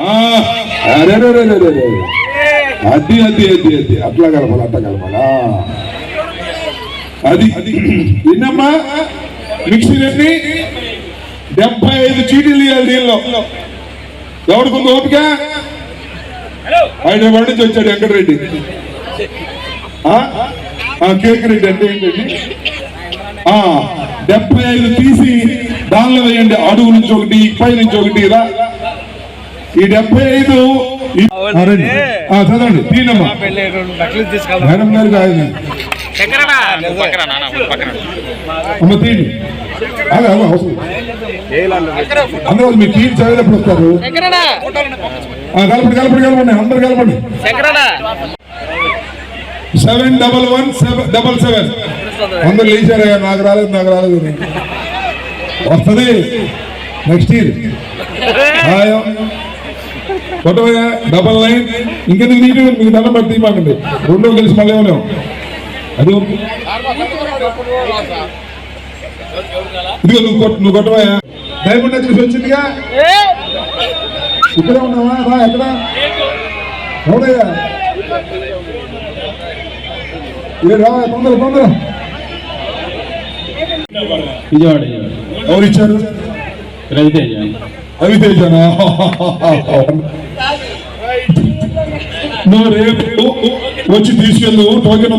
ఆ, అరే రే రే అది అది అది అది అట్లా కలపాలి అట్లా కలపాలా. అది అది విన్నమ్మా? మిక్సీ రండి డెబ్బై ఐదు చీటీలు ఇవ్వాలి దీనిలో. ఎవరికి ఉంది ఓపిక హైదరాబాద్ నుంచి వచ్చాడు వెంకటరెడ్డి. ఆ? ఆ, కేక్ రెడ్డి అంటే ఏంటండి? ఆ, డెబ్బై ఐదు తీసి దానిలో వేయండి. అడుగు నుంచి ఒకటి పై నుంచి ఒకటి ఇలా. ఈ డెబ్బై ఐదు చదవండి. తీనమ్మా మేడం అమ్మ అవసరం అందరూ మీరు తీసి చదివేటప్పుడు వస్తారు. ఆ, కలపండి కలపండి కలపండి. అందరు కలపండి. Seven double one seven double seven. అందరు లేచారయ్యా నాకు రాలేదు నాకు రాలేదు. వస్తుంది. Next year. కొట్టవయ్యా double nine. ఇంకెందుకు నీటి మీకు దండం పెట్టి మాకండి రెండో కలిసి మళ్ళీ ఏమన్నాం అది. ఇదిగో నువ్వు కొట్టు నువ్వు కొట్టవయ్యా. డైమండ్ నెక్లెస్ వచ్చిందిగా? ఇక్కడే ఉన్నావా? రా ఎక్కడ? ఏ రా తొందర తొందర. విజయవాడ. ఎవరు ఇచ్చారు రవితేజ. అవి తేజనా నువ్వు రేపు వచ్చి తీసుకెళ్ళు టోకెన్.